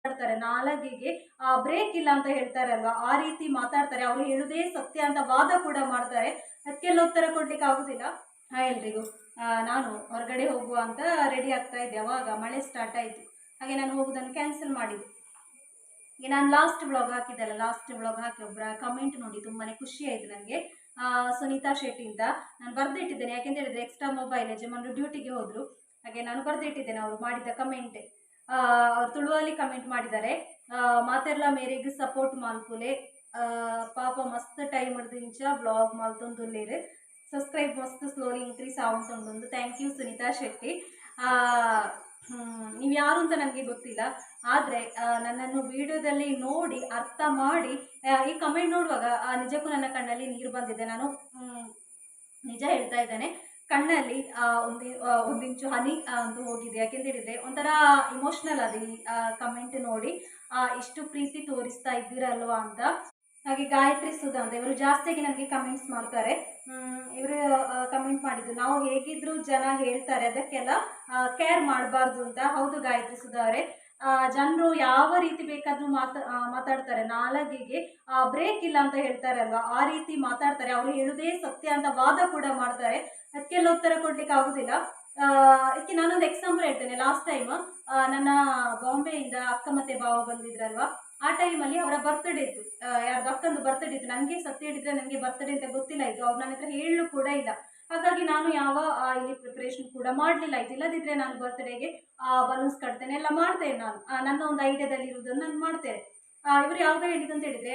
ಮಾತಾಡ್ತಾರೆ. ನಾಲಗೆಗೆ ಬ್ರೇಕ್ ಇಲ್ಲ ಅಂತ ಹೇಳ್ತಾರೆ ಅಲ್ವಾ ಆ ರೀತಿ ಮಾತಾಡ್ತಾರೆ. ಅವ್ರು ಹೇಳುದೇ ಸತ್ಯ ಅಂತ ವಾದ ಕೂಡ ಮಾಡ್ತಾರೆ. ಅದಕ್ಕೆಲ್ಲ ಉತ್ತರ ಕೊಡ್ಲಿಕ್ಕೆ ಆಗುದಿಲ್ಲ. ಹಾಯ್ ಎಲ್ರಿಗೂ. ನಾನು ಹೊರಗಡೆ ಹೋಗುವ ಅಂತ ರೆಡಿ ಆಗ್ತಾ ಇದ್ದೆ. ಅವಾಗ ಮಳೆ ಸ್ಟಾರ್ಟ್ ಆಯಿತು. ಹಾಗೆ ನಾನು ಹೋಗೋದನ್ನು ಕ್ಯಾನ್ಸಲ್ ಮಾಡಿದೆ. ಈಗ ನಾನು ಲಾಸ್ಟ್ ಬ್ಲಾಗ್ ಹಾಕಿದ್ದಲ್ಲ ಲಾಸ್ಟ್ ಬ್ಲಾಗ್ ಹಾಕಿ ಒಬ್ಬರ ಕಮೆಂಟ್ ನೋಡಿ ತುಂಬಾ ಖುಷಿ ಆಯಿತು ನನಗೆ. ಸುನೀತಾ ಶೆಟ್ಟಿ ಅಂತ. ನಾನು ಬರೆದಿಟ್ಟಿದ್ದೇನೆ. ಯಾಕೆಂತ ಹೇಳಿದ್ರೆ ಎಕ್ಸ್ಟ್ರಾ ಮೊಬೈಲ್ ಯಜಮಾನರು ಡ್ಯೂಟಿಗೆ ಹೋದ್ರು. ಹಾಗೆ ನಾನು ಬರೆದಿಟ್ಟಿದ್ದೇನೆ ಅವರು ಮಾಡಿದ ಕಮೆಂಟ್ ತುಳುವಲ್ಲಿ ಕಮೆಂಟ್ ಮಾಡಿದ್ದಾರೆ. ಮಾತೆರ್ಲ ಮೇರೆಗೆ ಸಪೋರ್ಟ್ ಮಾಲ್ಕುಲೆ ಪಾಪ ಮಸ್ತ್ ಟೈಮ್ ಹಿಡ್ದಿಂಚ ಬ್ಲಾಗ್ ಮಾಲ್ತೊಂದುಲ್ಲೇರು ಸಬ್ಸ್ಕ್ರೈಬ್ ಮಸ್ತ್ ಸ್ಲೋಲಿ ಇನ್ಕ್ರೀಸ್ ಆಗುತ್ತೊಂದು ಥ್ಯಾಂಕ್ ಯು ಸುನಿತಾ ಶೆಟ್ಟಿ ನೀವು ಯಾರು ಅಂತ ನನಗೆ ಗೊತ್ತಿಲ್ಲ. ಆದರೆ ನನ್ನನ್ನು ವಿಡಿಯೋದಲ್ಲಿ ನೋಡಿ ಅರ್ಥ ಮಾಡಿ ಈ ಕಮೆಂಟ್ ನೋಡುವಾಗ ನಿಜಕ್ಕೂ ನನ್ನ ಕಣ್ಣಲ್ಲಿ ನೀರು ಬಂದಿದೆ. ನಾನು ನಿಜ ಹೇಳ್ತಾ ಇದ್ದೇನೆ. ಕಣ್ಣಲ್ಲಿ ಒಂದು ಒಂದಿಂಚು ಹನಿ ಒಂದು ಹೋಗಿದೆ. ಯಾಕೆಂತ ಹೇಳಿದ್ರೆ ಒಂಥರ ಇಮೋಷ್ನಲ್ ಅದು ಈ ಕಮೆಂಟ್ ನೋಡಿ ಇಷ್ಟು ಪ್ರೀತಿ ತೋರಿಸ್ತಾ ಇದ್ದೀರಲ್ವಾ ಅಂತ. ಹಾಗೆ ಗಾಯತ್ರಿ ಸುಧಾ ಅಂತ ಇವರು ಜಾಸ್ತಿಯಾಗಿ ನನಗೆ ಕಮೆಂಟ್ಸ್ ಮಾಡ್ತಾರೆ. ಇವರು ಕಮೆಂಟ್ ಮಾಡಿದ್ದು, ನಾವು ಹೇಗಿದ್ರು ಜನ ಹೇಳ್ತಾರೆ, ಅದಕ್ಕೆಲ್ಲ ಕೇರ್ ಮಾಡಬಾರ್ದು ಅಂತ. ಹೌದು ಗಾಯತ್ರಿ ಸುಧಾ ಅವರೇ ಜನರು ಯಾವ ರೀತಿ ಬೇಕಾದರೂ ಮಾತಾ ಮಾತಾಡ್ತಾರೆ. ನಾಲಗೆಗೆ ಬ್ರೇಕ್ ಇಲ್ಲ ಅಂತ ಹೇಳ್ತಾರೆ ಅಲ್ವಾ ಆ ರೀತಿ ಮಾತಾಡ್ತಾರೆ. ಅವ್ರು ಹೇಳುದೇ ಸತ್ಯ ಅಂತ ವಾದ ಕೂಡ ಮಾಡ್ತಾರೆ. ಅದಕ್ಕೆಲ್ಲ ಉತ್ತರ ಕೊಡ್ಲಿಕ್ಕೆ ಆಗುದಿಲ್ಲ. ಇದಕ್ಕೆ ನಾನೊಂದು ಎಕ್ಸಾಂಪಲ್ ಹೇಳ್ತೇನೆ. ಲಾಸ್ಟ್ ಟೈಮ್ ನನ್ನ ಬಾಂಬೆಯಿಂದ ಅಕ್ಕ ಮತ್ತೆ ಭಾವ ಬಂದಿದ್ರಲ್ವಾ? ಆ ಟೈಮಲ್ಲಿ ಅವರ ಬರ್ತ್ಡೇ ಇತ್ತು. ಯಾರ್ದು ಅಕ್ಕಂದು ಬರ್ತ್ಡೇ ಇತ್ತು. ನನಗೆ ಸತ್ಯ ಹೇಳಿದ್ರೆ ನನಗೆ ಬರ್ತ್ಡೇ ಅಂತ ಗೊತ್ತಿಲ್ಲ ಇತ್ತು ಅವ್ರು ನನ್ನ ಹತ್ರ ಹೇಳಲು ಕೂಡ ಇಲ್ಲ. ಹಾಗಾಗಿ ನಾನು ಯಾವ ಇಲ್ಲಿ ಪ್ರಿಪ್ರೇಷನ್ ಕೂಡ ಮಾಡಲಿಲ್ಲ. ಇದಿಲ್ಲದಿದ್ದರೆ ನಾನು ಬರ್ತ್ಡೇಗೆ ಬಲೂನ್ಸ್ ಕಟ್ತೇನೆ, ಎಲ್ಲ ಮಾಡ್ತೇನೆ ನಾನು. ನನ್ನ ಒಂದು ಐಡಿಯಾದಲ್ಲಿ ಇರುವುದನ್ನು ನಾನು ಮಾಡ್ತೇನೆ. ಇವರು ಯಾವಾಗ ಹೇಳಿದ್ದು ಅಂತ ಹೇಳಿದ್ರೆ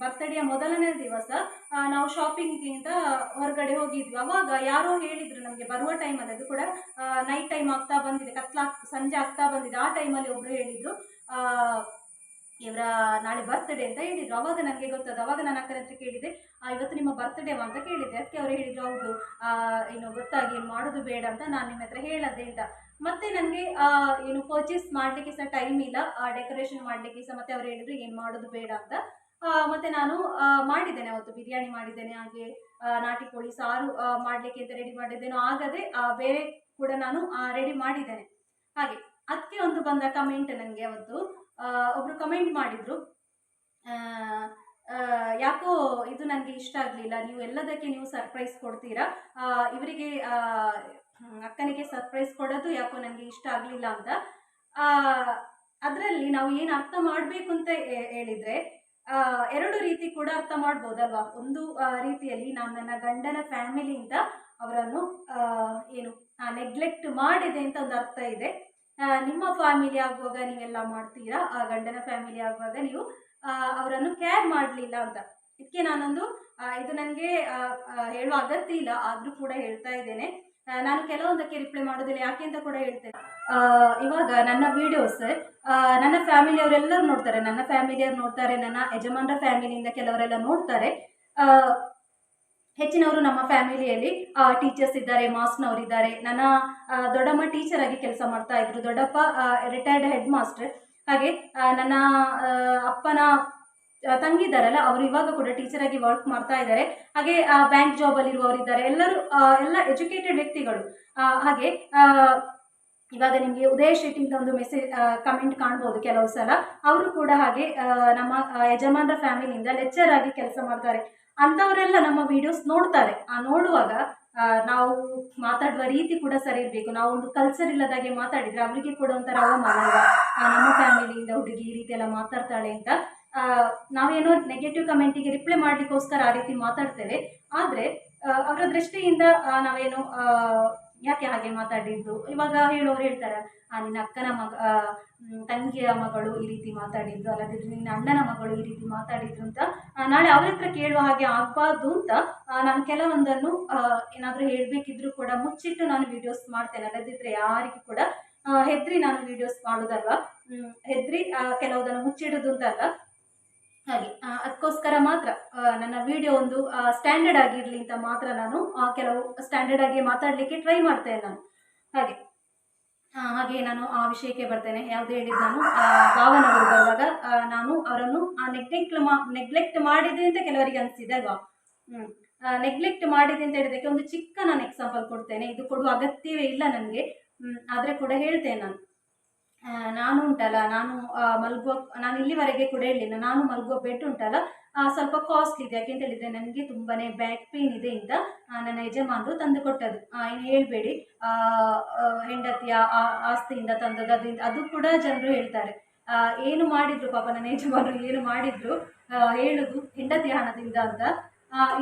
ಬರ್ತ್ಡೇಯ ಮೊದಲನೇ ದಿವಸ ನಾವು ಶಾಪಿಂಗ್ಗಿಂತ ಹೊರಗಡೆ ಹೋಗಿದ್ವಿ. ಅವಾಗ ಯಾರೋ ಹೇಳಿದ್ರು ನಮಗೆ ಬರುವ ಟೈಮಲ್ಲಿ ಅದು ಕೂಡ ನೈಟ್ ಟೈಮ್ ಆಗ್ತಾ ಬಂದಿದೆ ಕತ್ಲಾ ಸಂಜೆ ಆಗ್ತಾ ಬಂದಿದೆ. ಆ ಟೈಮಲ್ಲಿ ಒಬ್ಬರು ಹೇಳಿದ್ರು ಇವರ ನಾಳೆ ಬರ್ತ್ಡೇ ಅಂತ ಹೇಳಿದ್ರು. ಅವಾಗ ನನಗೆ ಗೊತ್ತಾದ. ಅವಾಗ ನಾನು ಅಕ್ಕನ ಹತ್ರ ಕೇಳಿದೆ ಆ, ಇವತ್ತು ನಿಮ್ಮ ಬರ್ತ್ಡೇ ಅಂತ ಕೇಳಿದೆ ಅದಕ್ಕೆ ಅವರು ಹೇಳಿದರು ಹೌದು. ಆ, ಏನು ಗೊತ್ತಾಗಿ ಏನು ಮಾಡೋದು ಬೇಡ ಅಂತ ನಾನು ನಿಮ್ಮ ಹತ್ರ ಹೇಳದೆ ಅಂತ. ಮತ್ತೆ ನನಗೆ ಏನು ಪರ್ಚೇಸ್ ಮಾಡಲಿಕ್ಕೆ ಸಹ ಟೈಮ್ ಇಲ್ಲ. ಡೆಕೋರೇಷನ್ ಮಾಡಲಿಕ್ಕೆ ಸಹ ಮತ್ತೆ ಅವ್ರು ಹೇಳಿದ್ರು ಏನು ಮಾಡೋದು ಬೇಡ ಅಂತ. ಮತ್ತೆ ನಾನು ಆ, ಮಾಡಿದ್ದೇನೆ ಅವತ್ತು. ಬಿರಿಯಾನಿ ಮಾಡಿದ್ದೇನೆ ಹಾಗೆ ನಾಟಿ ಕೋಳಿ ಸಾರು ಮಾಡಲಿಕ್ಕೆ ಅಂತ ರೆಡಿ ಮಾಡಿದ್ದೇನೋ ಆಗದೆ ಆ, ಬೇರೆ ಕೂಡ ನಾನು ರೆಡಿ ಮಾಡಿದ್ದೇನೆ. ಹಾಗೆ. ಬಂದ ಕಮೆಂಟ್ ನನಗೆ ಅವತ್ತು ಒಬ್ರು ಕಮೆಂಟ್ ಮಾಡಿದ್ರು. ಯಾಕೋ ಇದು ನನಗೆ ಇಷ್ಟ ಆಗಲಿಲ್ಲ, ನೀವು ಎಲ್ಲದಕ್ಕೆ ನೀವು ಸರ್ಪ್ರೈಸ್ ಕೊಡ್ತೀರಾ? ಇವರಿಗೆ ಅಕ್ಕನಿಗೆ ಸರ್ಪ್ರೈಸ್ ಕೊಡೋದು ಯಾಕೋ ನನಗೆ ಇಷ್ಟ ಆಗಲಿಲ್ಲ ಅಂತ. ಅದರಲ್ಲಿ ನಾವು ಏನು ಅರ್ಥ ಮಾಡಬೇಕು ಅಂತ ಹೇಳಿದರೆ ಎರಡು ರೀತಿ ಕೂಡ ಅರ್ಥ ಮಾಡ್ಬೋದಲ್ವಾ? ಒಂದು ರೀತಿಯಲ್ಲಿ ನಾನು ನನ್ನ ಗಂಡನ ಫ್ಯಾಮಿಲಿಯಿಂದ ಅವರನ್ನು ಏನು ನೆಗ್ಲೆಕ್ಟ್ ಮಾಡಿದೆ ಅಂತ ಒಂದು ಅರ್ಥ ಇದೆ. ನಿಮ್ಮ ಫ್ಯಾಮಿಲಿ ಆಗುವಾಗ ನೀವೆಲ್ಲ ಮಾಡ್ತೀರಾ? ಆ ಗಂಡನ ಫ್ಯಾಮಿಲಿ ಆಗುವಾಗ ನೀವು ಅವರನ್ನು ಕೇರ್ ಮಾಡಲಿಲ್ಲ ಅಂತ. ಇದಕ್ಕೆ ನಾನೊಂದು ಇದು ನನಗೆ ಹೇಳುವ ಅಗತ್ಯ ಇಲ್ಲ, ಆದರೂ ಕೂಡ ಹೇಳ್ತಾ ಇದ್ದೇನೆ. ನಾನು ಕೆಲವೊಂದಕ್ಕೆ ರಿಪ್ಲೈ ಮಾಡೋದಿಲ್ಲ, ಯಾಕೆ ಅಂತ ಕೂಡ ಹೇಳ್ತೇನೆ. ಇವಾಗ ನನ್ನ ವಿಡಿಯೋಸ್ ನನ್ನ ಫ್ಯಾಮಿಲಿಯವರೆಲ್ಲರೂ ನೋಡ್ತಾರೆ. ನನ್ನ ಫ್ಯಾಮಿಲಿಯವ್ರು ನೋಡ್ತಾರೆ, ನನ್ನ ಯಜಮಾನರ ಫ್ಯಾಮಿಲಿಯಿಂದ ಕೆಲವರೆಲ್ಲ ನೋಡ್ತಾರೆ. ಹೆಚ್ಚಿನವರು ನಮ್ಮ ಫ್ಯಾಮಿಲಿಯಲ್ಲಿ ಟೀಚರ್ಸ್ ಇದ್ದಾರೆ ಮಾಸ್ಟ್ನವರು ಇದ್ದಾರೆ. ನನ್ನ ದೊಡ್ಡಮ್ಮ ಟೀಚರ್ ಆಗಿ ಕೆಲಸ ಮಾಡ್ತಾ ಇದ್ರು. ದೊಡ್ಡಪ್ಪ ರಿಟೈರ್ಡ್ ಹೆಡ್ ಮಾಸ್ಟರ್ ಹಾಗೆ ನನ್ನ ಅಪ್ಪನ ತಂಗಿ ತಂಗಿದ್ದಾರಲ್ಲ ಅವರು ಇವಾಗ ಕೂಡ ಟೀಚರ್ ಆಗಿ ವರ್ಕ್ ಮಾಡ್ತಾ ಇದ್ದಾರೆ. ಹಾಗೆ ಬ್ಯಾಂಕ್ ಜಾಬ್ ಇರುವವರು ಇದ್ದಾರೆ ಎಲ್ಲರೂ ಎಲ್ಲ ಎಜುಕೇಟೆಡ್ ವ್ಯಕ್ತಿಗಳು. ಹಾಗೆ ಇವಾಗ ನಿಮಗೆ ಉದಯ ಅಂತ ಒಂದು ಮೆಸೇಜ್ ಕಮೆಂಟ್ ಕಾಣ್ಬೋದು ಕೆಲವು ಸಲ. ಅವರು ಕೂಡ ಹಾಗೆ ನಮ್ಮ ಯಜಮಾನರ ಫ್ಯಾಮಿಲಿಯಿಂದ ಲೆಕ್ಚರ್ ಆಗಿ ಕೆಲಸ ಮಾಡ್ತಾರೆ. ಅಂಥವರೆಲ್ಲ ನಮ್ಮ ವಿಡಿಯೋಸ್ ನೋಡ್ತಾರೆ. ಆ, ನೋಡುವಾಗ ನಾವು ಮಾತಾಡುವ ರೀತಿ ಕೂಡ ಸರಿ ಇರಬೇಕು. ನಾವು ಒಂದು ಕಲ್ಚರ್ ಇಲ್ಲದಾಗೆ ಮಾತಾಡಿದ್ರೆ ಅವರಿಗೆ ಕೂಡ ಒಂಥರ ಅವಮಾನ ನಮ್ಮ ಫ್ಯಾಮಿಲಿಯಿಂದ ಹುಡುಗಿ ಈ ರೀತಿ ಎಲ್ಲ ಮಾತಾಡ್ತಾಳೆ ಅಂತ ನಾವೇನೋ ನೆಗೆಟಿವ್ ಕಮೆಂಟಿಗೆ ರಿಪ್ಲೈ ಮಾಡಲಿಕ್ಕೋಸ್ಕರ ಆ ರೀತಿ ಮಾತಾಡ್ತೇವೆ. ಆದರೆ ಅವರ ದೃಷ್ಟಿಯಿಂದ ನಾವೇನು ಯಾಕೆ ಹಾಗೆ ಮಾತಾಡಿದ್ದು? ಇವಾಗ ಹೇಳೋರು ಹೇಳ್ತಾರೆ, ಆ, ನಿನ್ನ ಅಕ್ಕನ ಮಗ ತಂಗಿಯ ಮಗಳು ಈ ರೀತಿ ಮಾತಾಡಿದ್ದು, ಅಲ್ಲದಿದ್ರೆ ನಿನ್ನ ಅಣ್ಣನ ಮಗಳು ಈ ರೀತಿ ಮಾತಾಡಿದ್ರು ಅಂತ ನಾಳೆ ಅವ್ರ ಹತ್ರ ಕೇಳುವ ಹಾಗೆ ಆಗಬಾರ್ದು ಅಂತ ನಾನು ಕೆಲವೊಂದನ್ನು ಏನಾದರೂ ಹೇಳಬೇಕಿದ್ರು ಕೂಡ ಮುಚ್ಚಿಟ್ಟು ನಾನು ವಿಡಿಯೋಸ್ ಮಾಡ್ತೇನೆ. ಅಲ್ಲದಿದ್ರೆ ಯಾರಿಗೂ ಕೂಡ ಹೆದ್ರಿ ನಾನು ವಿಡಿಯೋಸ್ ಮಾಡೋದಲ್ವ? ಹೆದ್ರಿ ಕೆಲವೊಂದನ್ನು ಅಂತ ಅಂತಲ್ಲ ಹಾಗೆ ಅದಕ್ಕೋಸ್ಕರ ಮಾತ್ರ ನನ್ನ ವಿಡಿಯೋ ಒಂದು ಸ್ಟ್ಯಾಂಡರ್ಡ್ ಆಗಿರಲಿ ಅಂತ ಮಾತ್ರ ನಾನು ಕೆಲವು ಸ್ಟ್ಯಾಂಡರ್ಡ್ ಆಗಿ ಮಾತಾಡಲಿಕ್ಕೆ ಟ್ರೈ ಮಾಡ್ತೇನೆ ನಾನು. ಹಾಗೆ ಹಾಗೆ ನಾನು ಆ ವಿಷಯಕ್ಕೆ ಬರ್ತೇನೆ. ಯಾವುದು ಹೇಳಿದ್ದು ನಾನು ಭಾವನ ಬರುವಾಗ ನಾನು ಅವರನ್ನು ನೆಗ್ಲೆಕ್ಟ್ ಮಾ ನೆಗ್ಲೆಕ್ಟ್ ಮಾಡಿದೆ ಅಂತ ಕೆಲವರಿಗೆ ಅನಿಸಿದೆ ಅಲ್ವಾ? ಹ್ಞೂ ನೆಗ್ಲೆಕ್ಟ್ ಮಾಡಿದೆ ಅಂತ ಹೇಳಿದಕ್ಕೆ ಒಂದು ಚಿಕ್ಕ ನಾನು ಎಕ್ಸಾಂಪಲ್ ಕೊಡ್ತೇನೆ. ಇದು ಕೊಡುವ ಅಗತ್ಯವೇ ಇಲ್ಲ ನನಗೆ. ಆದರೆ ಕೂಡ ಹೇಳ್ತೇನೆ ನಾನು. ನಾನು ಉಂಟಲ್ಲ ನಾನು ಮಲಗುವ ಮಲ್ಗೋ ನಾನು ಇಲ್ಲಿವರೆಗೆ ಕೂಡ ಹೇಳಿಲ್ಲ ನಾನು ಮಲ್ಗೋ ಬೆಡ್ ಉಂಟಲ್ಲ ಸ್ವಲ್ಪ ಕಾಸ್ಟ್ಲಿ ಇದೆ ಯಾಕೆಂತ ಹೇಳಿದರೆ ನನಗೆ ತುಂಬಾ ಬ್ಯಾಕ್ ಪೇನ್ ಇದೆ ಆ, ನನ್ನ ಯಜಮಾನರು ತಂದು ಕೊಟ್ಟದ್ದು. ಏನು ಹೇಳಬೇಡಿ ಹೆಂಡತಿಯ ಆಸ್ತಿಯಿಂದ ತಂದದ್ದು ಅದರಿಂದ ಅದು ಕೂಡ ಜನರು ಹೇಳ್ತಾರೆ. ಏನು ಮಾಡಿದ್ರು ಪಾಪ ನನ್ನ ಯಜಮಾನರು ಏನು ಮಾಡಿದ್ರು? ಹೇಳುದು ಹೆಂಡತಿಯ ಹಣದಿಂದ ಅಂತ.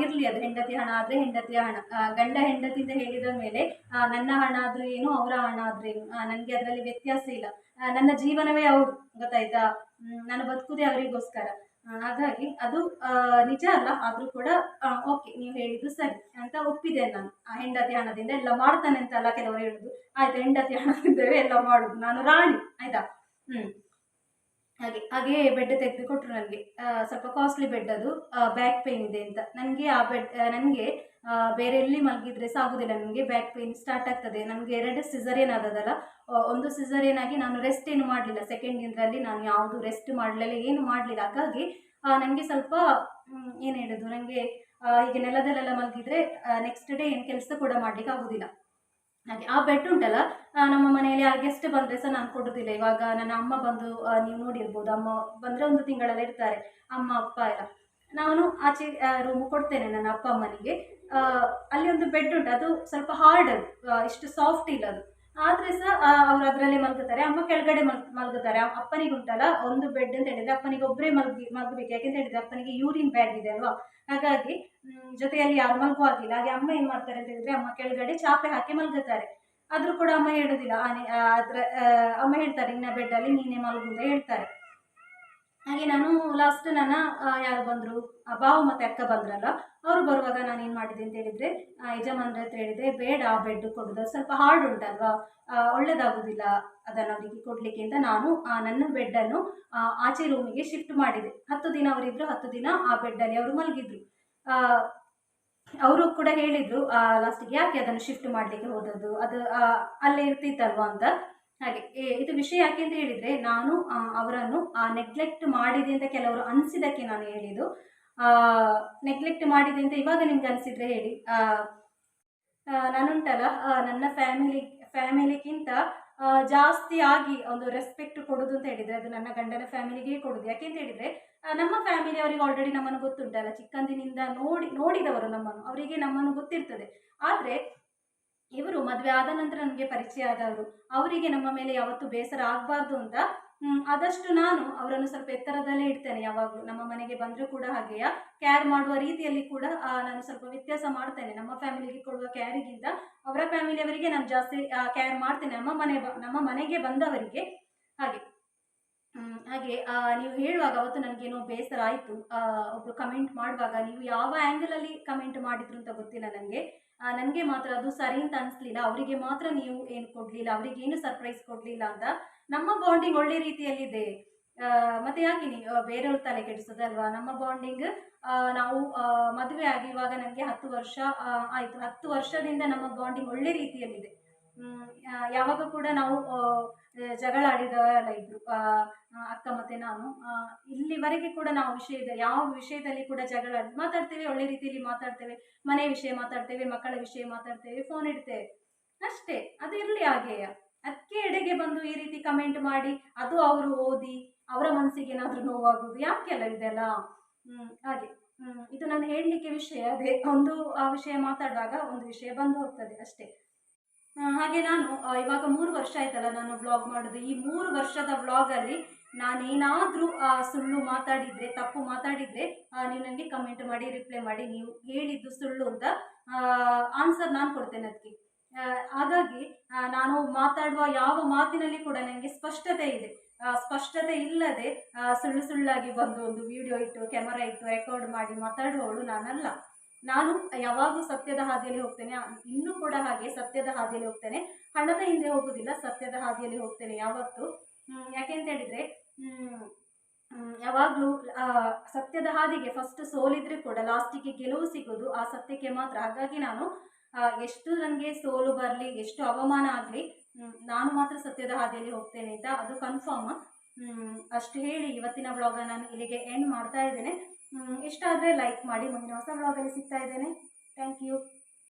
ಇರಲಿ ಅದು ಹೆಂಡತಿ ಹಣ ಆದರೆ ಹೆಂಡತಿಯ ಹಣ. ಗಂಡ ಹೆಂಡತಿಯಿಂದ ಹೇಳಿದ ಮೇಲೆ ನನ್ನ ಹಣ ಆದರೂ ಏನು, ಅವರ ಹಣ ಆದ್ರೆ ಏನು? ನನಗೆ ಅದರಲ್ಲಿ ವ್ಯತ್ಯಾಸ ಇಲ್ಲ. ನನ್ನ ಜೀವನವೇ ಅವ್ರು ಗೊತ್ತಾಯ್ತಾ? ನಾನು ಬದುಕುದೇ ಅವರಿಗೋಸ್ಕರ. ಹಾಗಾಗಿ ಅದು ನಿಜ ಅಲ್ಲ, ಆದರೂ ಕೂಡ ಓಕೆ ನೀವು ಹೇಳಿದ್ದು ಸರಿ ಅಂತ ಒಪ್ಪಿದೆ ನಾನು. ಆ, ಹೆಂಡತಿ ಹಣದಿಂದ ಎಲ್ಲ ಮಾಡ್ತಾನೆ ಅಂತ ಅಲ್ಲ ಕೆಲವರು ಹೇಳುದು. ಆಯ್ತು, ಹೆಂಡತಿ ಹಣದಿಂದವೇ ಎಲ್ಲ ಮಾಡುದು. ನಾನು ರಾಣಿ, ಆಯ್ತಾ? ಹ್ಮ್. ಹಾಗೆ ಹಾಗೆ ಬೆಡ್ ತೆಗೆದು ಕೊಟ್ಟರು ನನಗೆ ಸ್ವಲ್ಪ ಕಾಸ್ಟ್ಲಿ ಬೆಡ್ ಅದು. ಬ್ಯಾಕ್ ಪೇನ್ ಇದೆ ಅಂತ. ನನಗೆ ಆ ಬೆಡ್ ನನಗೆ ಬೇರೆ ಎಲ್ಲಿ ಮಲಗಿದ್ರೆ ಸಾಗುದಿಲ್ಲ ನನಗೆ ಬ್ಯಾಕ್ ಪೇನ್ ಸ್ಟಾರ್ಟ್ ಆಗ್ತದೆ. ನನಗೆ ಎರಡು ಸಿಸರೇನ್ ಆದದಲ್ಲ. ಒಂದು ಸಿಸರೇನ್ ಆಗಿ ನಾನು ರೆಸ್ಟ್ ಏನು ಮಾಡಲಿಲ್ಲ. ಸೆಕೆಂಡ್ ದಿನದಲ್ಲಿ ನಾನು ಯಾವುದು ರೆಸ್ಟ್ ಮಾಡಲಿಲ್ಲ, ಏನು ಮಾಡಲಿಲ್ಲ. ಹಾಗಾಗಿ ನನಗೆ ಸ್ವಲ್ಪ ಏನು ಹೇಳೋದು? ನನಗೆ ಹೀಗೆ ನೆಲದಲ್ಲೆಲ್ಲ ಮಲಗಿದ್ರೆ ನೆಕ್ಸ್ಟ್ ಡೇ ಏನು ಕೆಲಸ ಕೂಡ ಮಾಡಲಿಕ್ಕೆ ಆಗೋದಿಲ್ಲ. ಹಾಗೆ ಆ ಬೆಡ್ ಉಂಟಲ್ಲ ನಮ್ಮ ಮನೆಯಲ್ಲಿ ಆ ಗೆಸ್ಟ್ ಬಂದರೆ ಸಹ ನಾನು ಕೊಡೋದಿಲ್ಲ. ಇವಾಗ ನನ್ನ ಅಮ್ಮ ಬಂದು ನೀವು ನೋಡಿರ್ಬೋದು, ಅಮ್ಮ ಬಂದರೆ ಒಂದು ತಿಂಗಳಲ್ಲಿ ಇರ್ತಾರೆ ಅಮ್ಮ, ಅಪ್ಪ ಎಲ್ಲ. ನಾನು ಆಚೆ ರೂಮ್ ಕೊಡ್ತೇನೆ ನನ್ನ ಅಪ್ಪ ಅಮ್ಮನಿಗೆ. ಅಲ್ಲಿ ಒಂದು ಬೆಡ್ ಉಂಟು, ಅದು ಸ್ವಲ್ಪ ಹಾರ್ಡ್ ಅದು ಇಷ್ಟು ಸಾಫ್ಟ್ ಇಲ್ಲ ಅದು. ಆದರೆ ಸಹ ಅವ್ರು ಅದರಲ್ಲೇ ಮಲಗುತ್ತಾರೆ. ಅಮ್ಮ ಕೆಳಗಡೆ ಮಲ್, ಮಲಗುತ್ತಾರೆ. ಅಪ್ಪನಿಗೆ ಉಂಟಲ್ಲ ಒಂದು ಬೆಡ್ ಅಂತ ಹೇಳಿದ್ರೆ ಅಪ್ಪನಿಗೆ ಒಬ್ಬರೇ ಮಲಗಿ, ಮಲಗಬೇಕು. ಯಾಕೆಂತ ಹೇಳಿದ್ರೆ ಅಪ್ಪನಿಗೆ ಯೂರಿನ್ ಬ್ಯಾಗ್ ಇದೆ ಅಲ್ವಾ? ಹಾಗಾಗಿ ಜೊತೆಯಲ್ಲಿ ಯಾರು ಮಲಗುವ ಆಗಿಲ್ಲ ಹಾಗೆ ಅಮ್ಮ ಏನು ಮಾಡ್ತಾರೆ ಅಂತ ಹೇಳಿದ್ರೆ ಅಮ್ಮ ಕೆಳಗಡೆ ಚಾಪೆ ಹಾಕಿ ಮಲಗುತ್ತಾರೆ. ಆದರೂ ಕೂಡ ಅಮ್ಮ ಹೇಳೋದಿಲ್ಲ. ಅದ್ರ ಅಮ್ಮ ಹೇಳ್ತಾರೆ ನಿನ್ನ ಬೆಡ್ಡಲ್ಲಿ ನೀನೇ ಮಲಗು ಅಂತ ಹೇಳ್ತಾರೆ. ಹಾಗೆ ನಾನು ಲಾಸ್ಟ್ ನನ್ನ ಯಾರು ಬಂದರು? ಬಾವು ಮತ್ತು ಅಕ್ಕ ಬಂದ್ರಲ್ಲ, ಅವರು ಬರುವಾಗ ನಾನು ಏನು ಮಾಡಿದೆ ಅಂತ ಹೇಳಿದರೆ ಯಜಮಾನ್ರ ಹತ್ರ ಹೇಳಿದೆ ಬೇಡ, ಆ ಬೆಡ್ ಕೊಡೋದು ಸ್ವಲ್ಪ ಹಾರ್ಡ್ ಉಂಟಲ್ವಾ? ಒಳ್ಳೆಯದಾಗೋದಿಲ್ಲ ಅದನ್ನು ಅವರಿಗೆ ಕೊಡಲಿಕ್ಕೆ ಅಂತ ನಾನು ನನ್ನ ಬೆಡ್ಡನ್ನು ಆಚೆ ರೂಮಿಗೆ ಶಿಫ್ಟ್ ಮಾಡಿದೆ. ಹತ್ತು ದಿನ ಅವರಿದ್ದರು ಹತ್ತು ದಿನ ಆ ಬೆಡ್ಡಲ್ಲಿ ಅವರು ಮಲಗಿದ್ರು. ಅವರು ಕೂಡ ಹೇಳಿದರು ಲಾಸ್ಟಿಗೆ ಯಾಕೆ ಅದನ್ನು ಶಿಫ್ಟ್ ಮಾಡಲಿಕ್ಕೆ ಹೋದದ್ದು? ಅದು ಅಲ್ಲೇ ಇರ್ತಿತ್ತಲ್ವಾ ಅಂತ. ಹಾಗೆ ಇದು ವಿಷಯ ಯಾಕೆ ಅಂತ ಹೇಳಿದರೆ, ನಾನು ಅವರನ್ನು ನೆಗ್ಲೆಕ್ಟ್ ಮಾಡಿದೆ ಅಂತ ಕೆಲವರು ಅನಿಸಿದಕ್ಕೆ ನಾನು ಹೇಳಿದ್ದು. ನೆಗ್ಲೆಕ್ಟ್ ಮಾಡಿದೆ ಅಂತ ಇವಾಗ ನಿಮ್ಗೆ ಅನಿಸಿದ್ರೆ ಹೇಳಿ. ನಾನುಂಟಲ್ಲ ನನ್ನ ಫ್ಯಾಮಿಲಿ ಫ್ಯಾಮಿಲಿಗಿಂತ ಜಾಸ್ತಿ ಆಗಿ ಒಂದು ರೆಸ್ಪೆಕ್ಟ್ ಕೊಡೋದು ಅಂತ ಹೇಳಿದರೆ, ಅದು ನನ್ನ ಗಂಡನ ಫ್ಯಾಮಿಲಿಗೆ ಕೊಡೋದು. ಯಾಕೆ ಅಂತ ಹೇಳಿದರೆ ನಮ್ಮ ಫ್ಯಾಮಿಲಿ ಅವರಿಗೆ ಆಲ್ರೆಡಿ ನಮ್ಮನ್ನು ಗೊತ್ತುಂಟಲ್ಲ. ಚಿಕ್ಕಂದಿನಿಂದ ನೋಡಿ, ನೋಡಿದವರು ನಮ್ಮನ್ನು. ಅವರಿಗೆ ನಮ್ಮನ್ನು ಗೊತ್ತಿರ್ತದೆ. ಆದರೆ ಇವರು ಮದುವೆ ಆದ ನಂತರ ನನಗೆ ಪರಿಚಯ ಆದವರು. ಅವರಿಗೆ ನಮ್ಮ ಮೇಲೆ ಯಾವತ್ತು ಬೇಸರ ಆಗಬಾರ್ದು ಅಂತ ಆದಷ್ಟು ನಾನು ಅವರನ್ನು ಸ್ವಲ್ಪ ಎತ್ತರದಲ್ಲೇ ಇಡ್ತೇನೆ ಯಾವಾಗಲೂ. ನಮ್ಮ ಮನೆಗೆ ಬಂದರೂ ಕೂಡ ಹಾಗೆಯ ಕೇರ್ ಮಾಡುವ ರೀತಿಯಲ್ಲಿ ಕೂಡ ನಾನು ಸ್ವಲ್ಪ ವ್ಯತ್ಯಾಸ ಮಾಡ್ತೇನೆ. ನಮ್ಮ ಫ್ಯಾಮಿಲಿಗೆ ಕೊಡುವ ಕ್ಯಾರಿಗಿಂತ ಅವರ ಫ್ಯಾಮಿಲಿಯವರಿಗೆ ನಾನು ಜಾಸ್ತಿ ಕೇರ್ ಮಾಡ್ತೇನೆ. ನಮ್ಮ ಮನೆ ನಮ್ಮ ಮನೆಗೆ ಬಂದವರಿಗೆ ಹಾಗೆ. ಹಾಗೆ ನೀವು ಹೇಳುವಾಗ ಅವತ್ತು ನನಗೇನೋ ಬೇಸರ ಆಯಿತು. ಒಬ್ಬರು ಕಮೆಂಟ್ ಮಾಡುವಾಗ ನೀವು ಯಾವ ಆ್ಯಂಗಲಲ್ಲಿ ಕಮೆಂಟ್ ಮಾಡಿದ್ರು ಅಂತ ಗೊತ್ತಿಲ್ಲ ನನಗೆ ನನಗೆ ಮಾತ್ರ ಅದು ಸರಿ ಅಂತ ಅನಿಸ್ಲಿಲ್ಲ. ಅವರಿಗೆ ಮಾತ್ರ ನೀವು ಏನು ಕೊಡಲಿಲ್ಲ ಏನು ಸರ್ಪ್ರೈಸ್ ಕೊಡಲಿಲ್ಲ ಅಂತ ನಮ್ಮ ಬಾಂಡಿಂಗ್ ಒಳ್ಳೆ ರೀತಿಯಲ್ಲಿದೆ. ಮತ್ತೆ ಯಾಕೆ ನೀವು ಬೇರೆಯವ್ರ ತಲೆ ಕೆಡಿಸೋದಲ್ವಾ ನಮ್ಮ ಬಾಂಡಿಂಗ್ ನಾವು ಮದುವೆ ಆಗಿ ನನಗೆ ಹತ್ತು ವರ್ಷ ಆಯಿತು. ಹತ್ತು ವರ್ಷದಿಂದ ನಮ್ಮ ಬಾಂಡಿಂಗ್ ಒಳ್ಳೆ ರೀತಿಯಲ್ಲಿದೆ. ಯಾವಾಗ ಕೂಡ ನಾವು ಜಗಳ ಆಡಿದವರೆಲ್ಲ ಇದ್ರು. ಅಕ್ಕ ಮತ್ತೆ ನಾನು. ಇಲ್ಲಿವರೆಗೆ ಕೂಡ ನಾವು ವಿಷಯದ ಯಾವ ವಿಷಯದಲ್ಲಿ ಕೂಡ ಜಗಳ ಮಾತಾಡ್ತೇವೆ ಒಳ್ಳೆ ರೀತಿಯಲ್ಲಿ ಮಾತಾಡ್ತೇವೆ. ಮನೆ ವಿಷಯ ಮಾತಾಡ್ತೇವೆ ಮಕ್ಕಳ ವಿಷಯ ಮಾತಾಡ್ತೇವೆ ಫೋನ್ ಇಡ್ತೇವೆ. ಅಷ್ಟೇ ಅದು ಇರಲಿ ಹಾಗೆಯ. ಅದಕ್ಕೆ ಎಡೆಗೆ ಬಂದು ಈ ರೀತಿ ಕಮೆಂಟ್ ಮಾಡಿ ಅದು ಅವರು ಓದಿ ಅವರ ಮನಸ್ಸಿಗೆ ಏನಾದರೂ ನೋವಾಗುವುದು ಯಾಕೆಲ್ಲ ಇದೆಲ್ಲ ಹ್ಮ್, ಹಾಗೆ. ಇದು ನಾನು ಹೇಳಲಿಕ್ಕೆ ವಿಷಯ ಅದೇ. ಒಂದು ಆ ವಿಷಯ ಮಾತಾಡುವಾಗ ಒಂದು ವಿಷಯ ಬಂದು ಹೋಗ್ತದೆ ಅಷ್ಟೇ. ಹಾಗೆ ನಾನು ಇವಾಗ ಮೂರು ವರ್ಷ ಆಯ್ತಲ್ಲ ನಾನು ವ್ಲಾಗ್ ಮಾಡೋದು. ಈ ಮೂರು ವರ್ಷದ ವ್ಲಾಗಲ್ಲಿ ನಾನೇನಾದರೂ ಸುಳ್ಳು ಮಾತಾಡಿದರೆ, ತಪ್ಪು ಮಾತಾಡಿದರೆ ನೀವು ನನಗೆ ಕಮೆಂಟ್ ಮಾಡಿ ರಿಪ್ಲೈ ಮಾಡಿ, ನೀವು ಹೇಳಿದ್ದು ಸುಳ್ಳು ಅಂತ ಆನ್ಸರ್ ನಾನು ಕೊಡ್ತೇನೆ ಅದಕ್ಕೆ ಹಾಗಾಗಿ ನಾನು ಮಾತಾಡುವ ಯಾವ ಮಾತಿನಲ್ಲಿ ಕೂಡ ನನಗೆ ಸ್ಪಷ್ಟತೆ ಇದೆ. ಸ್ಪಷ್ಟತೆ ಇಲ್ಲದೆ ಸುಳ್ಳು ಸುಳ್ಳಾಗಿ ಬಂದು ಒಂದು ವಿಡಿಯೋ ಇಟ್ಟು ಕ್ಯಾಮರಾ ಇಟ್ಟು ರೆಕಾರ್ಡ್ ಮಾಡಿ ಮಾತಾಡುವವಳು ನಾನಲ್ಲ. ನಾನು ಯಾವಾಗಲೂ ಸತ್ಯದ ಹಾದಿಯಲ್ಲಿ ಹೋಗ್ತೇನೆ, ಇನ್ನೂ ಕೂಡ ಹಾಗೆ ಸತ್ಯದ ಹಾದಿಯಲ್ಲಿ ಹೋಗ್ತೇನೆ. ಹಣದ ಹಿಂದೆ ಹೋಗೋದಿಲ್ಲ ಸತ್ಯದ ಹಾದಿಯಲ್ಲಿ ಹೋಗ್ತೇನೆ ಯಾವತ್ತು. ಯಾಕೆ ಅಂತ ಹೇಳಿದರೆ ಯಾವಾಗಲೂ ಸತ್ಯದ ಹಾದಿಗೆ ಫಸ್ಟ್ ಸೋಲಿದ್ರೆ ಕೂಡ ಲಾಸ್ಟಿಗೆ ಗೆಲುವು ಸಿಗೋದು ಆ ಸತ್ಯಕ್ಕೆ ಮಾತ್ರ. ಹಾಗಾಗಿ ನಾನು ಎಷ್ಟು ನನಗೆ ಸೋಲು ಬರಲಿ, ಎಷ್ಟು ಅವಮಾನ ಆಗಲಿ ನಾನು ಮಾತ್ರ ಸತ್ಯದ ಹಾದಿಯಲ್ಲಿ ಹೋಗ್ತೇನೆ ಅಂತ ಅದು ಕನ್ಫರ್ಮ್ ಅಷ್ಟು ಹೇಳಿ ಇವತ್ತಿನ ವ್ಲಾಗ ನಾನು ಇಲ್ಲಿಗೆ ಎಂಡ್ ಮಾಡ್ತಾ ಇದ್ದೇನೆ. ಇಷ್ಟ ಆದರೆ ಲೈಕ್ ಮಾಡಿ ಮುಂದಿನ ಹೊಸ ವ್ಲಾಗಲ್ಲಿ ಸಿಗ್ತಾ ಇದ್ದೇನೆ. Thank you